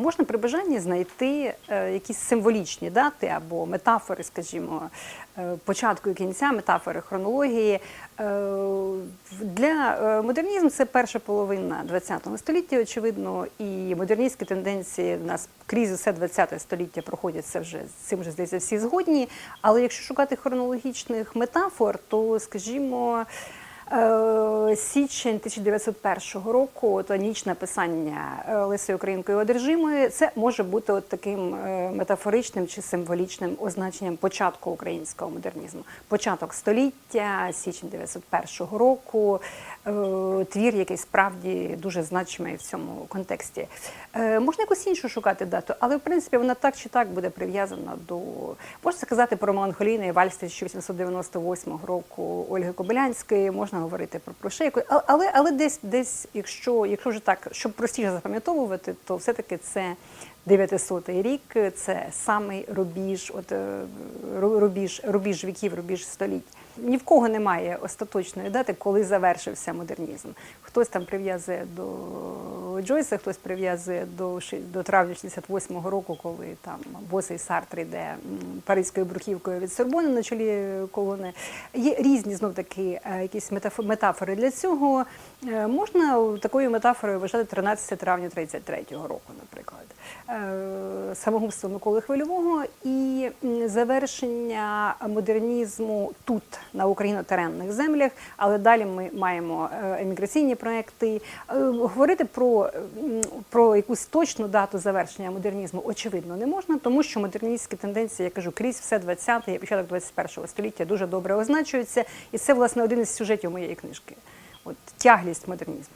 Можна при бажанні знайти е, якісь символічні дати або метафори, скажімо, е, початку і кінця, метафори хронології. Е, для модернізму це перша половина ХХ століття, очевидно, і модерністські тенденції в нас крізь усе ХХ століття проходять це вже з цим вже здається всі згодні. Але якщо шукати хронологічних метафор, то скажімо. Е, Січень 1901 року, то ніч написання е, Лисою Українкою одержимої, це може бути от таким е, метафоричним чи символічним означенням початку українського модернізму. Початок століття, січень 1901 року, твір, який справді дуже значимий в цьому контексті. Можна якусь іншу шукати дату, але в принципі вона так чи так буде прив'язана до можна сказати про меланхолійний вальс 1898 року Ольги Кобилянської, можна говорити про прошейку, але, але, але десь, десь, якщо, якщо вже так, щоб простіше запам'ятовувати, то все-таки це 900-й рік, це самий рубіж, от е, рубіж, рубіж віків, рубіж століть. Ні в кого немає остаточної дати, коли завершився модернізм. Хтось там прив'язує до Джойса, хтось прив'язує до, до травня 68-го року, коли там босий Сартр йде паризькою бруківкою від Сорбони на чолі колони. Є різні знов таки е, якісь метафо- метафори для цього. Е, Можна такою метафорою вважати 13 травня 33-го року, наприклад. Е, Самогубство Миколи Хвильового і завершення модернізму тут, на україно-теренних землях, але далі ми маємо е, еміграційні проекти. Говорити про, про якусь точну дату завершення модернізму очевидно не можна, тому що модерністські тенденції, я кажу, крізь все 20-те і початок 21-го століття дуже добре означуються. І це, власне, один із сюжетів моєї книжки. От тяглість модернізму.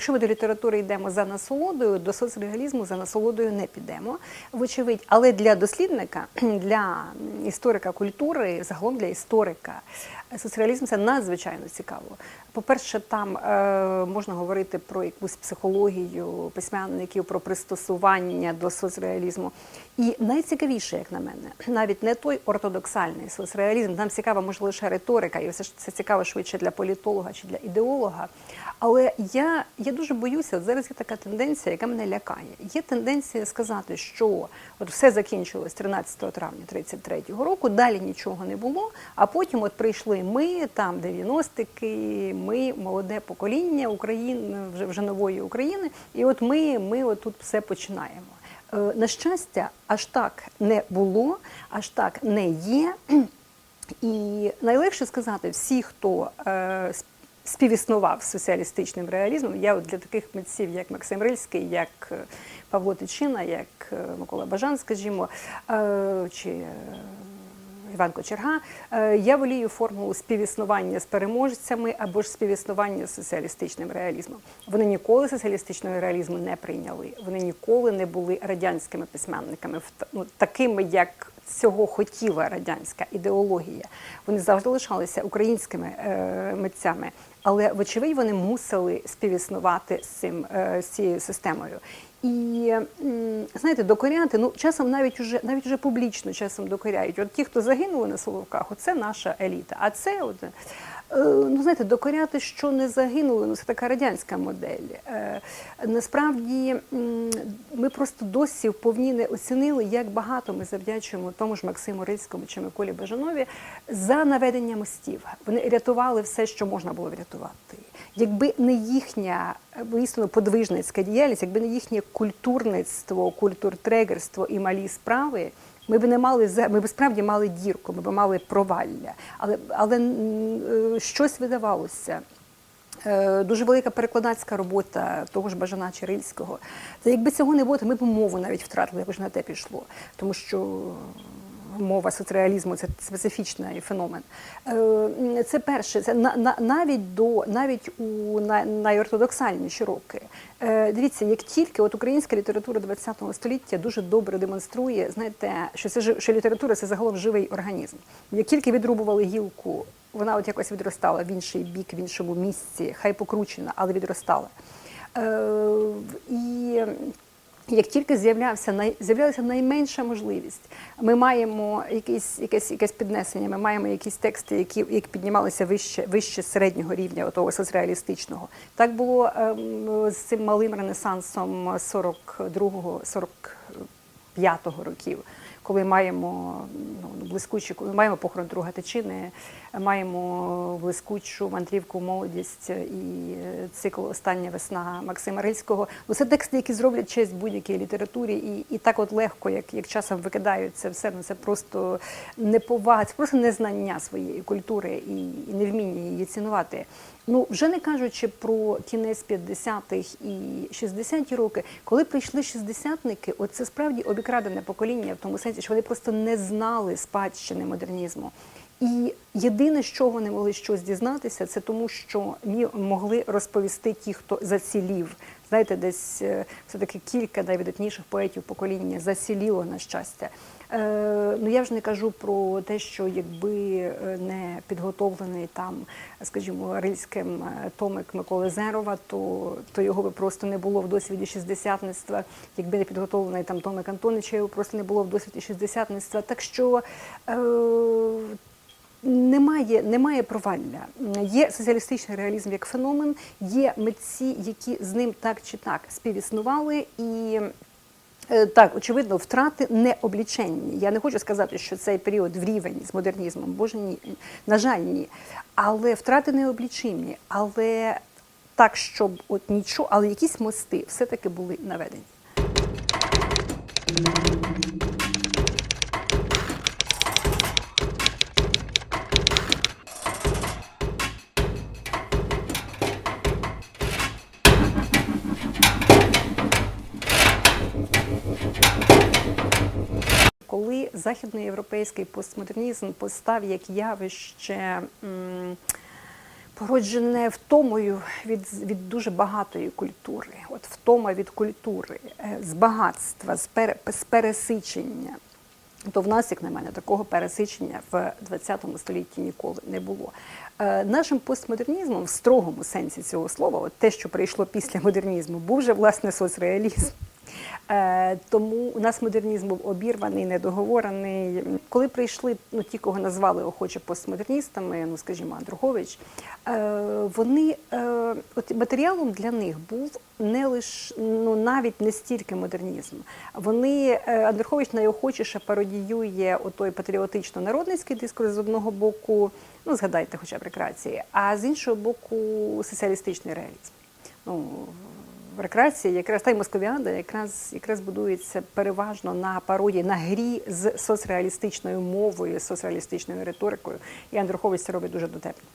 Якщо ми до літератури йдемо за насолодою, до соцреалізму за насолодою не підемо, вочевидь. Але для дослідника, для історика культури, загалом для історика, соцреалізм це надзвичайно цікаво. По-перше, там е, можна говорити про якусь психологію письменників, про пристосування до соцреалізму. І найцікавіше, як на мене, навіть не той ортодоксальний соцреалізм, нам цікава, може, лише риторика, і все ж це цікаво швидше для політолога чи для ідеолога. Але я, я дуже боюся, от зараз є така тенденція, яка мене лякає. Є тенденція сказати, що от все закінчилось 13 травня 33-го року, далі нічого не було. А потім от прийшли ми, там 90-ки, ми, молоде покоління України, вже, вже нової України, і от ми, ми от тут все починаємо. Е, На щастя, аж так не було, аж так не є. І найлегше сказати, всі, хто е, співіснував з соціалістичним реалізмом, я от для таких митців, як Максим Рильський, як е, Павло Тичина, як Микола Бажан, скажімо, чи Іван Кочерга, е, я волію формулу співіснування з переможцями або ж співіснування з соціалістичним реалізмом. Вони ніколи соціалістичного реалізму не прийняли. Вони ніколи не були радянськими письменниками, ну, такими, як цього хотіла радянська ідеологія. Вони завжди лишалися українськими е, митцями, але вочевидь вони мусили співіснувати з цим е, з цією системою. І знаєте, докоряти, ну часом навіть уже навіть уже публічно часом докоряють. От ті, хто загинули на Соловках, оце наша еліта. А це от. Е, Ну, знаєте, докоряти, що не загинули, ну це така радянська модель. Е, насправді ми просто досі вповні не оцінили, як багато ми завдячуємо тому ж Максиму Рильському чи Миколі Бажанові за наведення мостів. Вони рятували все, що можна було врятувати. Якби не їхня е, істинно подвижницька діяльність, якби не їхнє культурництво, культуртрегерство і малі справи. Ми б не мали ми б справді мали дірку, ми б мали провалля, але але е, щось видавалося. Е, Дуже велика перекладацька робота того ж Бажана Чирильського. Та якби цього не було, то ми б мову навіть втратили, якось на те пішло. Тому що мова соцреалізму це специфічний феномен. Е, Це перше, це на, на, навіть до навіть у найортодоксальніші роки. Е, Дивіться, як тільки от українська література ХХ століття дуже добре демонструє, знаєте, що це що література це загалом живий організм. Як тільки відрубували гілку, вона от якось відростала в інший бік, в іншому місці, хай покручена, але відростала. Е, І як тільки з'являвся най, з'являлася найменша можливість, ми маємо якісь, якесь, якесь піднесення, ми маємо якісь тексти, які, які піднімалися вище, вище середнього рівня, отого соцреалістичного. Так було ем, з цим малим ренесансом 42-го, 45-го років. Коли маємо ну, блискучі, коли маємо похорон друга тичини, маємо блискучу мандрівку молодість і цикл Остання весна Максима Рильського. Ну, це тексти, які зроблять честь будь-якій літературі, і, і так от легко, як, як часом викидають це все, ну це просто неповага, це просто незнання своєї культури і, і невміння її цінувати. Ну, вже не кажучи про кінець 50-х і 60-ті роки, коли прийшли шістдесятники, от це справді обікрадене покоління в тому сенсі, що вони просто не знали спадщини модернізму. І єдине, що вони могли щось дізнатися, це тому, що могли розповісти ті, хто зацілів. Знаєте, десь е, все-таки кілька найвидатніших поетів покоління заціліло на щастя. Е, ну я вже не кажу про те, що якби е, не підготовлений там, скажімо, рильським е, томик Миколи Зерова, то, то його би просто не було в досвіді шістдесятництва. Якби не підготовлений там томик Антонича, його просто не було в досвіді шістдесятництва. Так що е, немає, немає провалля. Є соціалістичний реалізм як феномен, є митці, які з ним так чи так співіснували і. Е, Так, очевидно, втрати не обліченні. Я не хочу сказати, що цей період в рівень з модернізмом, боже ні, на жаль, ні. Але втрати не облічимні. Але так, щоб от нічого, але якісь мости все-таки були наведені. Західноєвропейський постмодернізм постав як явище породжене втомою від, від дуже багатої культури, от втома від культури, е, з багатства, з, пере, з пересичення, то в нас, як на мене, такого пересичення в ХХ столітті ніколи не було. Е, Нашим постмодернізмом в строгому сенсі цього слова, от те, що прийшло після модернізму, був вже власне соцреалізм. Е, Тому у нас модернізм був обірваний, недоговорений. Коли прийшли ну, ті, кого назвали охоче постмодерністами, ну скажімо, Андрухович, е, вони е, от матеріалом для них був не лише ну навіть не стільки модернізм. Вони Андрухович найохочіше пародіює отой патріотично-народницький дискурс з одного боку, ну згадайте, хоча б рекреації, а з іншого боку, соціалістичний реалізм. Ну, рекреація, якраз та й московіада, якраз якраз будується переважно на пародії, на грі з соцреалістичною мовою, соцреалістичною риторикою. І Андрухович це робить дуже дотепно.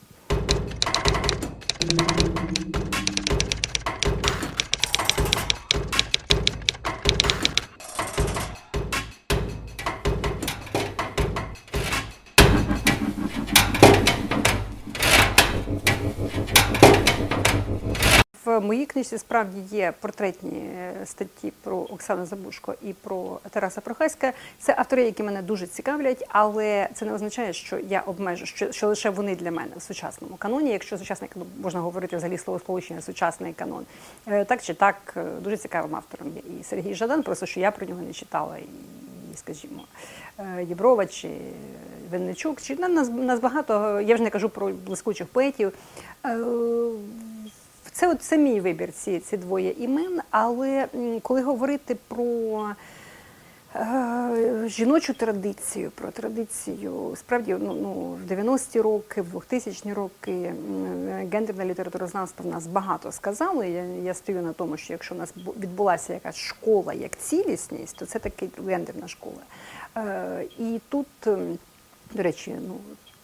В моїй книжці справді є портретні е, статті про Оксану Забушко і про Тараса Прохаська. Це автори, які мене дуже цікавлять, але це не означає, що я обмежу, що, що лише вони для мене в сучасному каноні. Якщо сучасний канон можна говорити взагалі словосполучення сучасний канон, Е, так чи так е, дуже цікавим автором є і Сергій Жадан, просто що я про нього не читала, скажімо, Єврова чи Винничук, чи нас, нас багато. Я вже не кажу про блискучих поетів. Е, це от це мій вибір, ці, ці двоє імен. Але коли говорити про е, жіночу традицію, про традицію, справді ну, ну, в 90-ті роки, в 2000-ні роки м, гендерне літературознавство в нас багато сказали. Я, я стою на тому, що якщо в нас відбулася якась школа як цілісність, то це таки гендерна школа. Е, і тут, до речі, ну.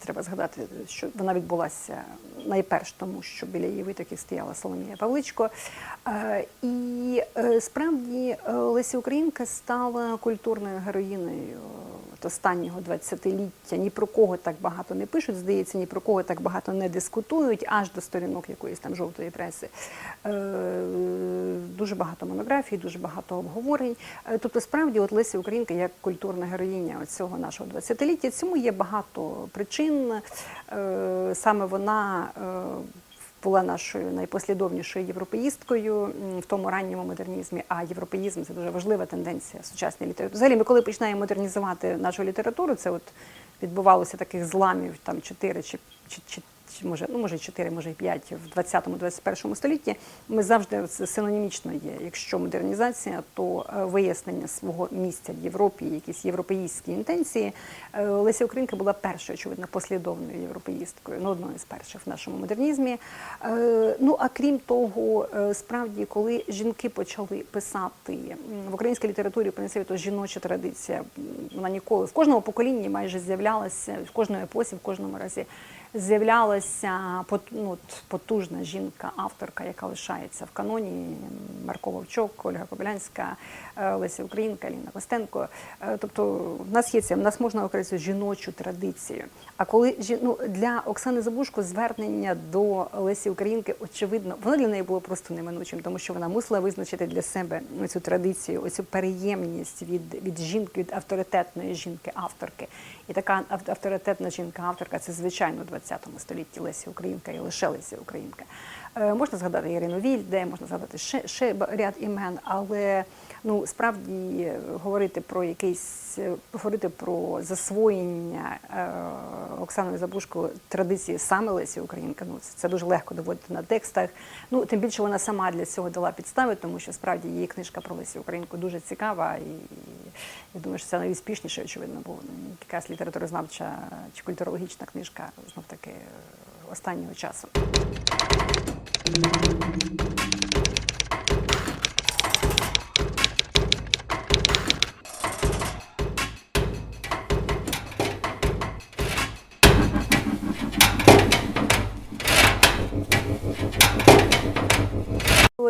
Треба згадати, що вона відбулася найперш тому, що біля її витоків стояла Соломія Павличко. Е, І е, справді е, Леся Українка стала культурною героїною останнього 20-ліття. Ні про кого так багато не пишуть, здається, ні про кого так багато не дискутують, аж до сторінок якоїсь там жовтої преси. Дуже багато монографій, дуже багато обговорень. Тобто, справді, от Леся Українка як культурна героїня цього нашого 20-ліття, цьому є багато причин. Е, Саме вона е, була нашою найпослідовнішою європеїсткою в тому ранньому модернізмі. А європеїзм це дуже важлива тенденція сучасної літератури. Взагалі, ми коли починаємо модернізувати нашу літературу, це от відбувалося таких зламів там чотири чи, чи, чи, чи може, ну може 4, може і 5 в 20-21 столітті. Ми завжди це синонімічно є. Якщо модернізація, то е, вияснення свого місця в Європі, якісь європейські інтенції. Е, Леся Українка була першою, очевидно, послідовною європеїсткою, ну одною з перших в нашому модернізмі. Е, Ну а крім того, справді, коли жінки почали писати в українській літературі, в принципі, то жіноча традиція, вона ніколи в кожному поколінні майже з'являлася, в кожної епосі, в кожному разі з'являлася ну, потужна жінка-авторка, яка лишається в каноні. Марко Вовчок, Ольга Кобилянська, е, Леся Українка, Ліна Костенко. Е, Тобто в нас є це, в нас можна окреслити жіночу традицію. А коли ну, для Оксани Забушко звернення до Лесі Українки, очевидно, воно для неї було просто неминучим, тому що вона мусила визначити для себе цю традицію, оцю переємність від, від жінки, від авторитетної жінки-авторки. І така ав- авторитетна жінка-авторка це звичайно у 20 столітті Лесі Українка і лише Лесі Українка. Е, можна згадати Ірину Вільде, можна згадати ще, ще ряд імен, але ну справді говорити про якийсь говорити про засвоєння е, Оксаною Забушко традиції саме Лесі Українка. Ну це, це дуже легко доводити на текстах. Ну тим більше вона сама для цього дала підстави, тому що справді її книжка про Лесі Українку дуже цікава, і я думаю, що це найуспішніше, очевидно, була якась літературознавча чи культурологічна книжка знов таки останнього часу.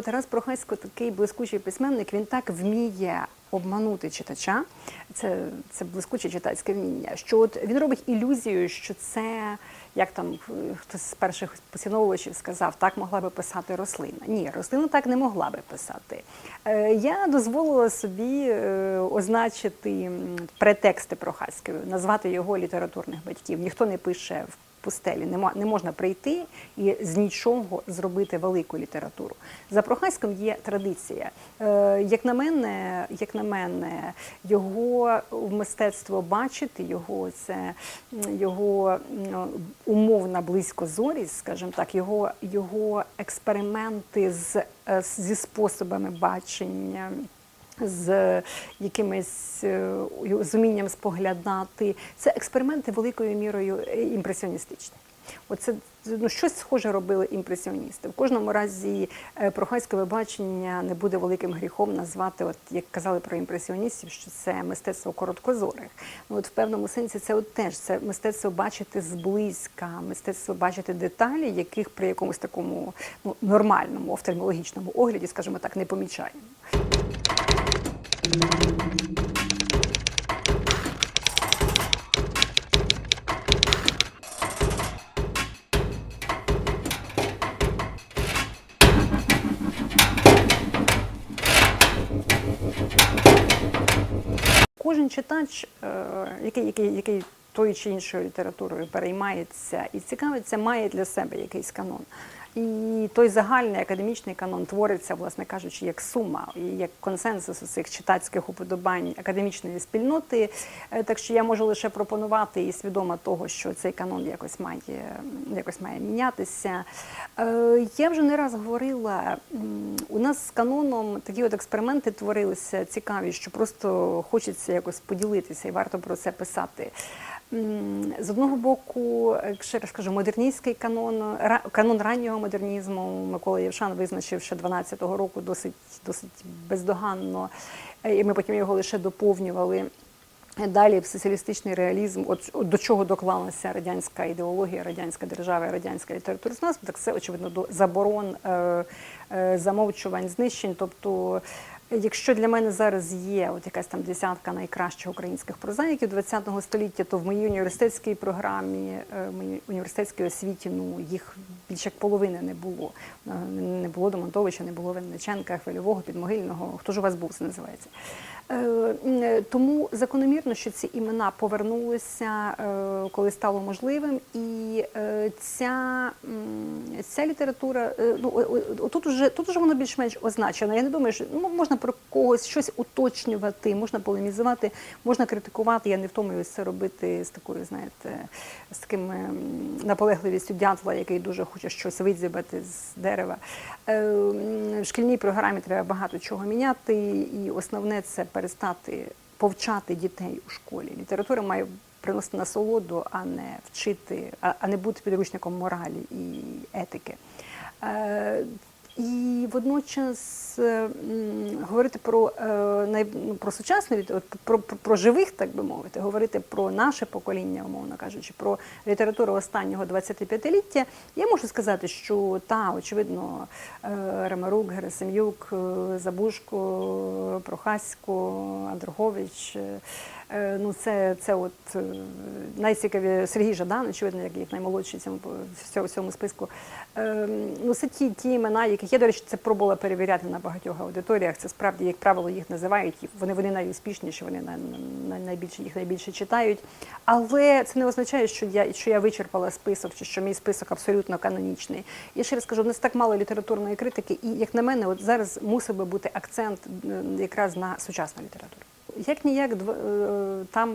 Тарас Прохасько такий блискучий письменник, він так вміє обманути читача. Це, це блискуче читацьке вміння. Що от він робить ілюзію, що це як там е, хтось з перших поціновувачів сказав, так могла би писати рослина. Ні, рослина так не могла би писати. Е, я дозволила собі е, означити претексти Прохаської, назвати його літературних батьків. Ніхто не пише в пустелі. Нема не можна прийти і з нічого зробити велику літературу. За Прохаськом є традиція. Е, як на мене, як на мене, його мистецтво бачити, його це його умовна близькозорість, скажімо так, його, його експерименти з, е, зі способами бачення з е, з умінням споглядати. Це експерименти великою мірою е, імпресіоністичні. Оце ну, щось схоже робили імпресіоністи. В кожному разі е, прохайське бачення не буде великим гріхом назвати, от як казали про імпресіоністів, що це мистецтво короткозорих. Ну от в певному сенсі це от теж це мистецтво бачити зблизька, мистецтво бачити деталі, яких при якомусь такому ну, нормальному офтальмологічному огляді, скажімо так, не помічаємо. Кожен читач, е, який, який, який тою чи іншою літературою переймається і цікавиться, має для себе якийсь канон. І той загальний академічний канон твориться, власне кажучи, як сума і як консенсус цих читацьких уподобань академічної спільноти. Е, Так що я можу лише пропонувати і свідома того, що цей канон якось має якось має мінятися. Е, Я вже не раз говорила, у нас з каноном такі от експерименти творилися цікаві, що просто хочеться якось поділитися і варто про це писати. З одного боку, ще раз кажу, модерністський канон, канон раннього модернізму Микола Євшан визначив ще 12-го року досить, досить бездоганно, і ми потім його лише доповнювали. Далі в соціалістичний реалізм, от, от до чого доклалася радянська ідеологія, радянська держава, радянська літературознавство, так це очевидно до заборон, е, е, замовчувань, знищень. Тобто, якщо для мене зараз є от якась там десятка найкращих українських прозаїків ХХ століття, то в моїй університетській програмі, е, в моїй університетській освіті, ну їх більше як половини не було. Е, Не було Домонтовича, не було Винниченка, Хвильового, Підмогильного. Хто ж у вас був, це називається. Е, м, Тому закономірно, що ці імена повернулися, е, коли стало можливим, і е, ця, ця література, е, ну тут уже тут уже воно більш-менш означено. Я не думаю, що ну, можна про когось щось уточнювати, можна полемізувати, можна критикувати. Я не втомлююсь це робити з такою, знаєте, з таким ем, наполегливістю дятла, який дуже хоче щось видзібати з дерева. Е, В шкільній програмі треба багато чого міняти, і основне це перестати повчати дітей у школі. Література має приносити насолоду, а не вчити, а а не бути підручником моралі і етики. І водночас е, говорити про, е, ну, про сучасну про, про, про живих, так би мовити, говорити про наше покоління, умовно кажучи, про літературу останнього 25-ліття, я можу сказати, що та, очевидно, е, Ремарук, Герасим'юк, Забушко, Прохасько, Андругович. Е, Ну, це, це от е, найцікаві Сергій Жадан, очевидно, як, як наймолодший в цьому, в цьому, в списку. Е, Ну, це ті, ті імена, яких я, до речі, це пробувала перевіряти на багатьох аудиторіях. Це справді, як правило, їх називають. Вони, вони найуспішніші, вони най, най, найбільше, їх найбільше читають. Але це не означає, що я, що я вичерпала список, чи що мій список абсолютно канонічний. Я ще раз кажу, у нас так мало літературної критики, і як на мене, от зараз мусив би бути акцент якраз на сучасну літературу. Як ніяк е, там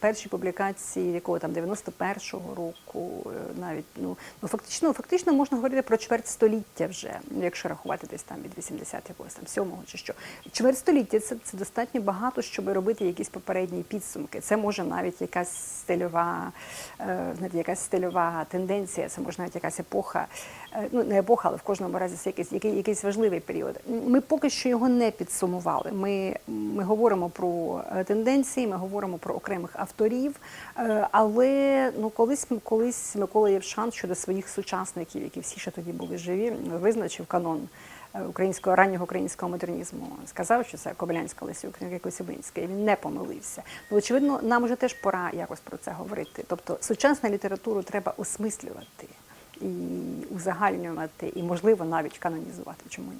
перші публікації якого там 91-го року, е, навіть ну, ну фактично, фактично можна говорити про чверть століття вже, ну, якщо рахувати десь там від 80 якогось там сьомого чи що. Чверть століття це, це достатньо багато, щоб робити якісь попередні підсумки. Це може навіть якась стильова, е, знаєте, якась стильова тенденція, це може навіть якась епоха. Е, Ну, не епоха, але в кожному разі це якийсь, який, якийсь важливий період. Ми поки що його не підсумували. Ми, ми говоримо про е, тенденції, ми говоримо про окремих авторів. е, Але ну, колись, колись Микола Євшан щодо своїх сучасників, які всі ще тоді були живі, визначив канон е, українського раннього українського модернізму. Сказав, що це Кобилянська Лесюк, не Косибинська, і він не помилився. Ну, очевидно, нам вже теж пора якось про це говорити. Тобто сучасну літературу треба осмислювати і узагальнювати, і можливо навіть канонізувати. Чому ні?